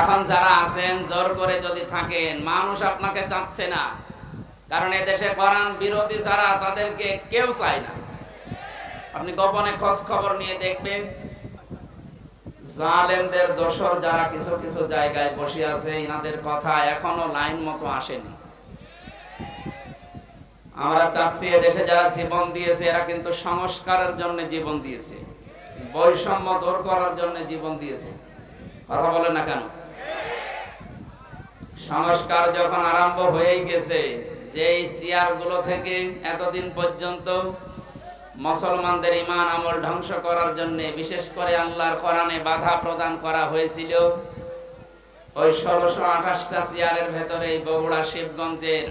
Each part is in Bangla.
এখন যারা আছেন, জোর করে যদি থাকেন, মানুষ আপনাকে চাচ্ছে না। কারণ এদেশে কোরআন বিরোধী যারা, তাদেরকে কেউ চায় না। আপনি গোপনে খোঁজ খবর নিয়ে দেখবেন, জালেমদের দোসর যারা কিছু কিছু জায়গায় বসে আছে, ইনাদের কথা এখনও লাইন মতো আসেনি। আমরা চাচ্ছি এদেশে যারা জীবন দিয়েছে, এরা কিন্তু সংস্কারের জন্য জীবন দিয়েছে। বৈষম্য দূর করার জন্য জীবন দিয়েছে। কথা বলে না কেন? সংস্কার যখন আরম্ভ হয়ে গেছে যে চেয়ারগুলো থেকে এতদিন পর্যন্ত মুসলমানদের ইমান আমল ধ্বংস করার জন্য বিশেষ করে আল্লাহর কোরআনে বাধা প্রদান করা হয়েছিল, ওই ষোলোশো আঠাশটা চেয়ারের ভেতরে বগুড়া শিবগঞ্জের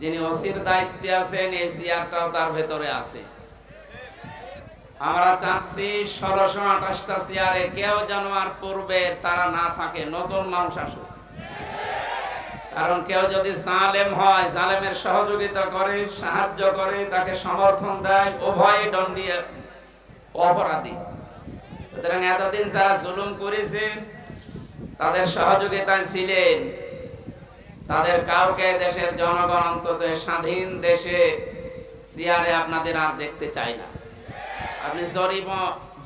যিনি ওসির দায়িত্বে আছেন, এই চেয়ারটাও তার ভেতরে আছে। আমরা চাচ্ছি ষোলোশো আঠাশটা চেয়ারে কেউ যেন আর পূর্বের তারা না থাকে, নতুন মানুষ আসুক। কারণ কেউ যদি জালেম হয়, জালেমের সহযোগিতা করে, সাহায্য করে, তাকে সমর্থন দেয়, উভয় দণ্ডীয় অপরাধী। সুতরাং এতদিন যারা জুলুম করেছে, তাদের সহযোগিতায় ছিলেন। তাদের কাউকে দেশের জনগণ অন্তত স্বাধীন দেশে চেয়ারে আপনাদের আর দেখতে চাই না। আপনি জরিপ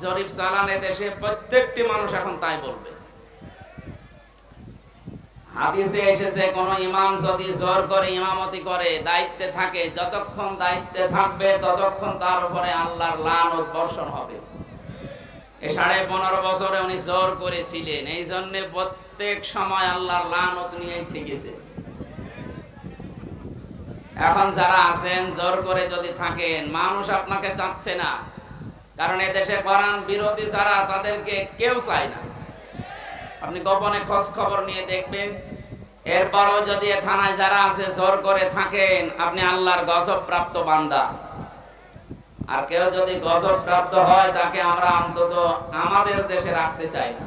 জরিপ চালানে দেশে প্রত্যেকটি মানুষ এখন তাই বলবে। হাদিসে এসেছে কোন ইমাম যদি জোর করে ইমামতি করে, দায়িত্বে থাকে, যতক্ষণ দায়িত্বে থাকবে ততক্ষণ তার উপরে আল্লাহর লানত বর্ষণ হবে। এ সাড়ে পনেরো বছরে উনি জোর করেছিলেন, এই জন্য প্রত্যেক সময় আল্লাহর লানত নিয়েই থেকেছে। এখন যারা আছেন, জোর করে যদি থাকেন, মানুষ আপনাকে চাচ্ছে না। কারণ এদেশে কোরআন বিরোধী যারা, তাদেরকে কেউ চায় না। আপনি গোপনে খোঁজ খবর নিয়ে দেখবেন। এরপরও যদি থানায় যারা আছে, জোর করে থাকেন, আপনি আল্লাহর গজব প্রাপ্ত বান্দা। আর কেউ যদি গজব প্রাপ্ত হয়, তাকে আমরা অন্তত আমাদের দেশে রাখতে চাই না।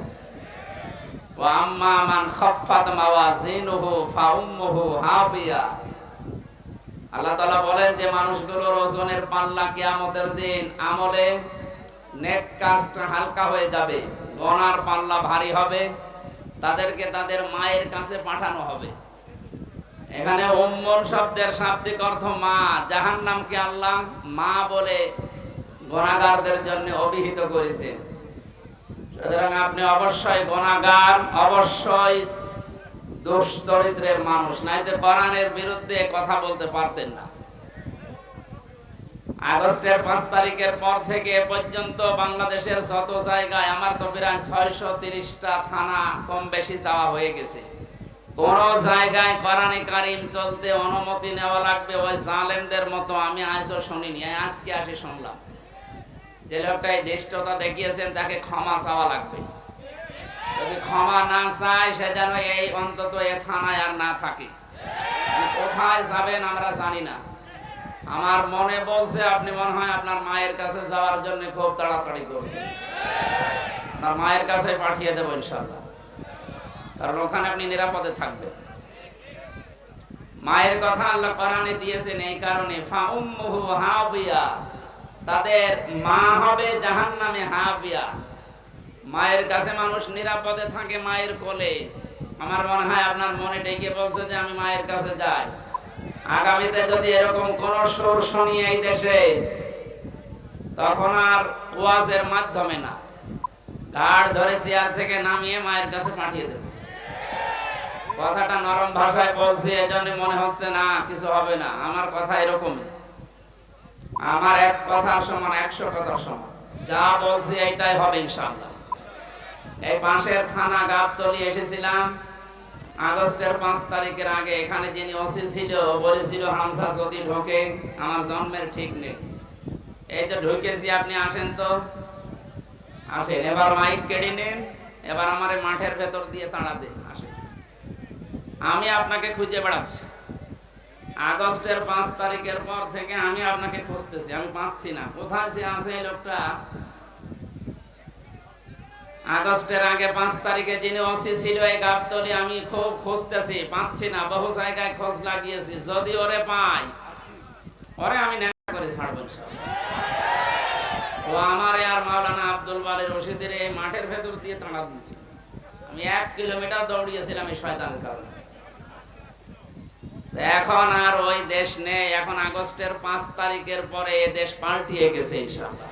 আমলে নেক কাজটা হালকা হয়ে যাবে, গনার পাল্লা ভারী হবে। তাদেরকে তাদের মায়ের কাছে পাঠানো হবে। এখানে উম্মন শব্দের শাব্দিক অর্থ মা। জাহান নামকে আল্লাহ মা বলে গণাগারদের জন্য অভিহিত করেছে। সুতরাং আপনি অবশ্যই গণাগার অবশ্যই দুশ্চরিত্রের মানুষ, নাইতে কোরআনের বিরুদ্ধে কথা বলতে পারতেন না। আগস্টের পাঁচ তারিখের পর থেকে পর্যন্ত বাংলাদেশের যত জায়গায় আমার তো প্রায় ছয়শো তিরিশটা থানা কম বেশি চাওয়া হয়ে গেছে। কোন জায়গায় কোরআনে কারিম চলতে অনুমতি নেওয়া লাগবে ওই জালেমদের মতো আমি আজও শুনিনি আজকে আসি শুনলাম। যে লোকটা এই দেষ্টতা দেখিয়েছেন, তাকে ক্ষমা চাওয়া লাগবে। যদি ক্ষমা না চায়, সে যেন এই অন্তত এ থানায় আর না থাকে। কোথায় যাবেন আমরা জানি না। আমার মনে বলছে, আপনি মনে হয় আপনার মায়ের কাছে যাওয়ার জন্য খুব তাড়াতাড়ি করছেন। আপনার মায়ের কাছে পাঠিয়ে দেবো ইনশাল্লাহ কারণ ওখানে আপনি নিরাপদে থাকবেন। মায়ের কথা আল্লাহ কোরআনে দিয়েছেন এই কারণে তাদের মা হবে জাহান্নামে হাবিয়া। মায়ের কাছে মানুষ নিরাপদে থাকে মায়ের কোলে। আমার মনে হয় আপনার মনে ডেকে বলছে যে আমি মায়ের কাছে যাই। আগামীতে যদি এরকম কোন সুর শুনি এই দেশে, তখন আর ওয়াজের মাধ্যমে না। গাড় ধরে চেয়ার থেকে নামিয়ে মায়ের কাছে পাঠিয়ে দেব। কথাটা নরম ভাষায় বলছি, এজন্য মনে হচ্ছে না, কিছু হবে না। আমার কথা এরকমই। আমার এক কথার সমান, একশো কথার সমান। যা বলছি এইটাই হবে ইনশাল্লাহ এই পাশের থানা গাবতলি এসেছিলাম। আগস্টের পাঁচ তারিখের আগে এখানে যিনি ওসি ছিল বলেছিল হামসা যদি ঢোকে, আমার জন্মের ঠিক নেই। এই তো ঢুকেছি, আপনি আসেন তো। আসেন, এবার মাইক কেড়ে নেন, এবার আমার মাঠের ভেতর দিয়ে তাড়া দে আসেন। আমি আপনাকে খুঁজে বেড়াচ্ছি। আগস্টের পাঁচ তারিখের পর থেকে আমি আপনাকে খুঁজতেছি, আমি পাচ্ছি না। কোথায় যে আছে লোকটা? আগস্টের আগে পাঁচ তারিখে যিনি ওসি ছিল এই গাবতলি, আমি খুব খুঁজতেছি, পাচ্ছি না, বহু জায়গায় খোঁজ লাগিয়েছি, যদি ওরে পাই, ওরে আমি নেতা করে ছাড়বো। ও আমার আর মাওলানা আব্দুল বালি রশিদের এই মাঠের ভেতর দিয়ে তাড়া দিয়েছিল আমি এক কিলোমিটার দৌড়িয়েছিলাম এই শয়তানের কারণে। এখন আর ওই দেশ নেই, এখন আগস্টের পাঁচ তারিখের পরে এ দেশ পাল্টিয়ে গেছে ইনশাল্লাহ